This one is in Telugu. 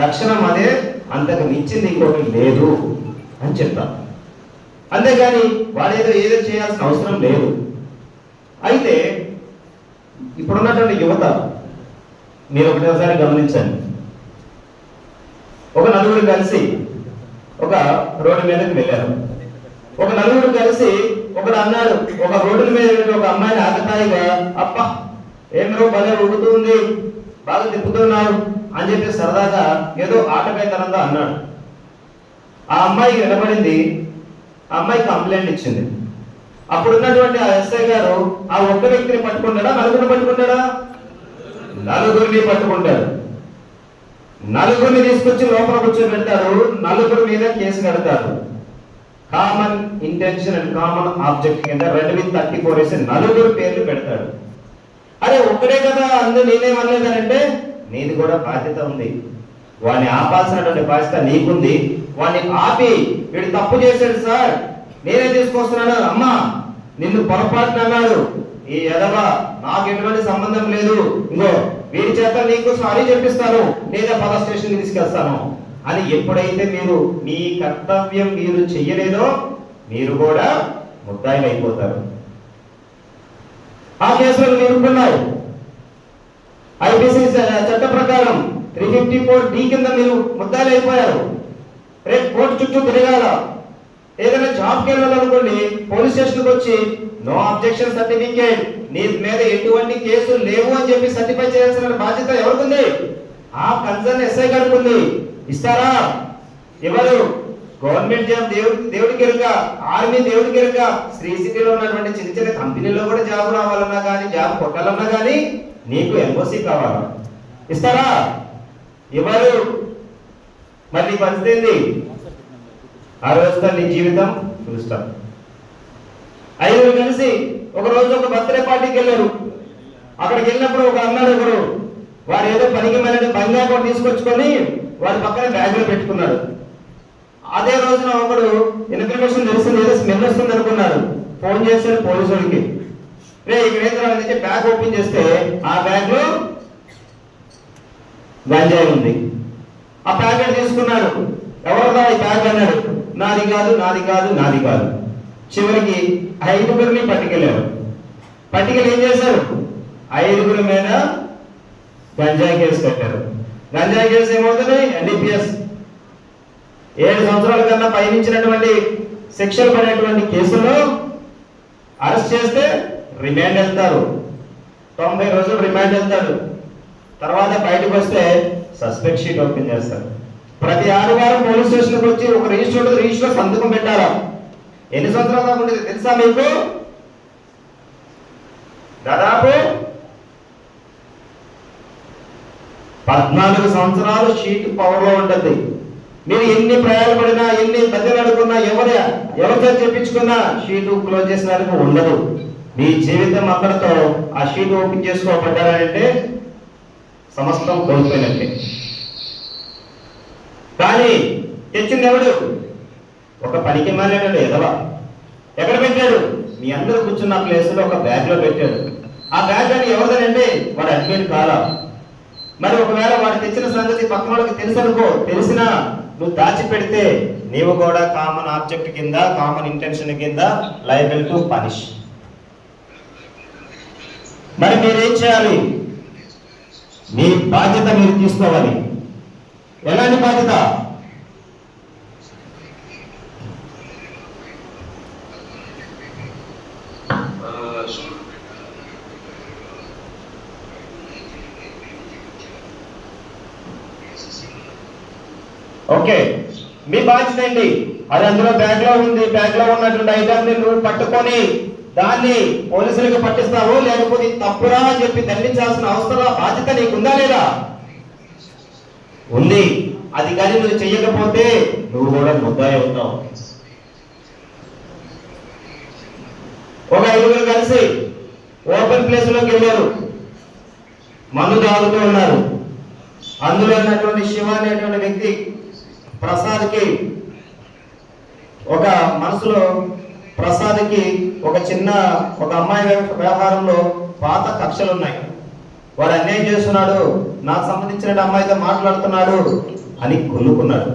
లక్షణం అదే అంతకు మించింది ఇంకోటి లేదు అని చెప్తాం. అంతేగాని వాడేదో ఏదో ఏదో చేయాల్సిన అవసరం లేదు. అయితే ఇప్పుడున్నటువంటి యువత మీరు ఒకటేసారి గమనించండి ఒక నలుగురు కలిసి ఒక రోడ్డు మీదకి వెళ్ళారు. ఒక నలుగురు కలిసి ఒకడు అన్నాడు ఒక రోడ్డు మీద ఒక అమ్మాయిని ఆగతాయిగా అప్ప ఏమో భలే ఉడుతుంది బాగా తిప్పుతున్నావు అని చెప్పి సరదాగా ఏదో ఆటపేతనంగా అన్నాడు. ఆ అమ్మాయి వినబడింది ఆ అమ్మాయి కంప్లైంట్ ఇచ్చింది. అప్పుడు ఉన్నటువంటి ఆ ఎస్ఐ గారు ఆ ఒక్క వ్యక్తిని పట్టుకుంటాడా నలుగురిని పట్టుకుంటాడా నలుగురిని పట్టుకుంటాడు. నలుగురిని తీసుకొచ్చి లోపల కూర్చోబెడతారు నలుగురి మీద కేసు కడతారు. Common intention and common object కింద రెండు మీద థర్టీ ఫోర్ వేసి నలుగురు పేర్లు పెడతాడు. అరే ఒక్కడే కదా అందరూ నేనేమనలేదనంటే నీది కూడా బాధ్యత ఉంది. వాడిని ఆపాల్సినటువంటి బాధ్యత నీకుంది. వాడిని ఆపి వీడు తప్పు చేశాడు సార్. నేనే తీసుకొస్తున్నాను. అమ్మా నిన్ను పొరపాటున అన్నాడు. ఈ ఎదవ నాకు ఎటువంటి సంబంధం లేదు. ఇంకో వీరి చేత నీకు సారీ చెప్పిస్తాను. లేదా పద స్టేషన్ తీసుకెళ్తాను. అని ఎప్పుడైతే మీరు మీ కర్తవ్యం మీరు చెయ్యలేదో మీరు కూడా ముద్దాయిలు అయిపోతారు ఆ కేసులు నిలుపుకున్నారు ఐపీసీ చట్ట ప్రకారం త్రీ ఫిఫ్టీ ఫోర్ డి కింద మీరు ముద్దాలు అయిపోయారు. రేపు కోర్టు చుట్టూ తిరగాల. ఏదైనా జాబ్కి వెళ్ళాలనుకోండి పోలీస్ స్టేషన్కి వచ్చి నో అబ్జెక్షన్ సర్టిఫికేట్ నీ మీద ఎటువంటి కేసులు లేవు అని చెప్పి సర్టిఫై చేయాల్సిన బాధ్యత ఎవరికుంది? ఆ కన్సర్న్ ఎస్ఐ గారికి ఉంది ఇస్తారా? ఎవరు? గవర్నమెంట్ జాబ్ దేవుడి దేవుడికి ఎరుక ఆర్మీ దేవుడికి ఎరుక శ్రీ సిటీలో ఉన్నటువంటి చిన్న చిన్న కంపెనీలో కూడా జాబ్ రావాలన్నా కానీ జాబ్ కొట్టాలన్నా కానీ నీకు ఎంఓసి కావాలా. ఇస్తారా? ఎవరు మరి నీ పరిస్థితి ఆ రోజుతో నీ జీవితం చూస్తాం ఐదుగురు కలిసి ఒక రోజు ఒక బర్త్డే పార్టీకి వెళ్ళారు. అక్కడికి వెళ్ళినప్పుడు ఒక అన్నాడు ఒకరు వారు ఏదో పనికి మళ్ళీ బంగారు కూడా తీసుకొచ్చుకొని వారి పక్కన బ్యాగ్లో పెట్టుకున్నారు. పెట్టుకున్నాడు అదే రోజున ఒకడు ఇన్ఫర్మేషన్ తెలిసింది ఏదో స్మెల్ వస్తుంది అనుకున్నాడు ఫోన్ చేశాడు పోలీసుడికి రే ఇక్కడ ఏంద్రా బ్యాగ్ ఓపెన్ చేస్తే ఆ బ్యాగ్లో గంజాయి ఉంది. ఆ ప్యాకెట్ తీసుకున్నాడు. ఎవరిదా ఈ బ్యాగ్ అన్నాడు. నాది కాదు నాది కాదు నాది కాదు. చివరికి ఐదుగురిని పట్టుకెళ్ళారు పట్టుకెళ్ళి ఏం చేశారు? ఐదుగురి మీద గంజాయి కేసు కట్టారు. గంజాయి కేసు ఏమవుతున్నాయి ఎన్డీపీఎస్ ఏడు సంవత్సరాల కన్నా పయనించినటువంటి శిక్షలు పడేటువంటి కేసుల్లో అరెస్ట్ చేస్తే రిమాండ్ వెళ్తారు. తొంభై రోజులు రిమాండ్ వెళ్తాడు తర్వాత బయటకు వస్తే సస్పెక్ట్ షీట్ ఓపెన్ చేస్తారు. ప్రతి ఆదివారం పోలీస్ స్టేషన్కి వచ్చి ఒక రిజిస్టర్ ఉంటుంది. రిజిస్టర్ సంతకం పెట్టారా ఎన్ని సంవత్సరాలు దాకా ఉండేది తెలుసా మీకు? దాదాపు పద్నాలుగు సంవత్సరాలు షీట్ పవర్లో ఉంటుంది. మీరు ఎన్ని ప్రయాణపడినా ఎన్ని బద్దెలు అడుగున్నా ఎవరు ఎవరితో చెప్పించుకున్నా షీట్ క్లోజ్ చేసిన ఉండదు. మీ జీవితం అక్కడతో ఆ షీట్ ఓపెన్ చేసుకోబడ్డారంటే సమస్తం కోల్పోయినట్టే. కానీ తెచ్చింది ఎవడు? ఒక పనికి మానేడు ఎదవా ఎక్కడ పెట్టాడు? మీ అందరూ కూర్చున్న ప్లేస్లో ఒక బ్యాగ్లో పెట్టాడు. ఆ బ్యాగ్ అని ఎవరిదనంటే వాడు అడ్మిట్ కాలా. మరి ఒకవేళ వాడు తెచ్చిన సంగతి పక్కన వాళ్ళకి తెలుసు అనుకో తెలిసినా నువ్వు దాచిపెడితే నీవు కూడా కామన్ ఆబ్జెక్ట్ కింద కామన్ ఇంటెన్షన్ కింద లైబిల్ టు పనిష్ మరి మీరేం చేయాలి? మీ బాధ్యత మీరు తీసుకోవాలి. ఎలాంటి బాధ్యత? ఓకే. మీ బాధ్యత అండి అది అందులో బ్యాగ్లో ఉంది. బ్యాగ్లో ఉన్నటువంటి ఐటమ్ పట్టుకొని దాన్ని పోలీసులకు పట్టిస్తావు లేకపోతే తప్పురా అని చెప్పి దండించాల్సిన అవసరం బాధ్యత నీకుందా లేదా? ఉంది. అది కానీ నువ్వు చెయ్యకపోతే నువ్వు కూడా ముద్దాయి అవుతావు. ఒక ఐదుగురు కలిసి ఓపెన్ ప్లేస్లోకి వెళ్ళారు. మందు తాగుతూ ఉన్నారు. అందులో ఉన్నటువంటి శివ అనేటువంటి వ్యక్తి ప్రసాద్కి ఒక మనసులో ప్రసాద్కి ఒక చిన్న ఒక అమ్మాయి వ్యవహారంలో పాత కక్షలు ఉన్నాయి వాడు అన్యాయం చేస్తున్నాడు నాకు సంబంధించిన అమ్మాయితో మాట్లాడుతున్నాడు అని కొనుక్కున్నాడు.